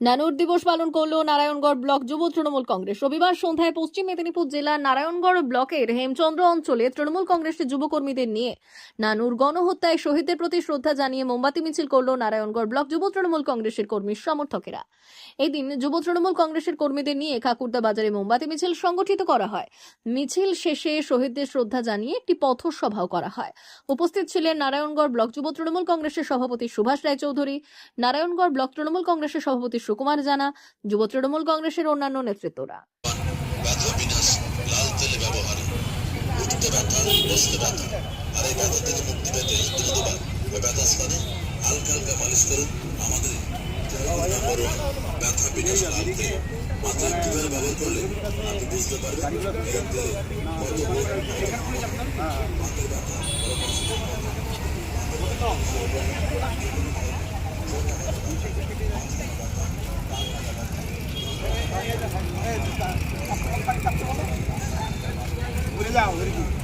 নানুর দিবস পালন করল নারায়ণগড় ব্লক যুব তৃণমূল কংগ্রেস। রবিবার সন্ধ্যায় পশ্চিম মেদিনীপুর জেলার নারায়ণগড় ব্লকের হেমচন্দ্র অঞ্চলে তৃণমূল কংগ্রেসের যুবকর্মীদের নিয়ে নানুর গণহত্যায় শহীদদের প্রতি শ্রদ্ধা জানিয়ে মোমবাতি মিছিল করল নারায়ণগড় ব্লক যুব তৃণমূল কংগ্রেসের কর্মী সমর্থকেরা। এদিন যুব তৃণমূল কংগ্রেসের কর্মীদের নিয়ে কাকুরদা বাজারে মোমবাতি মিছিল সংগঠিত করা হয়। মিছিল শেষে শহীদদের শ্রদ্ধা জানিয়ে একটি পথসভাও করা হয়। উপস্থিত ছিলেন নারায়ণগড় ব্লক যুব তৃণমূল কংগ্রেসের সভাপতি সুভাষ রায়চৌধুরী, নারায়ণগড় ব্লক তৃণমূল কংগ্রেসের সভাপতি সুকুমার জানা যুব তৃণমূল কংগ্রেসের অন্যান্য নেতৃত্বরা। ঘুরে যাও ঘুরে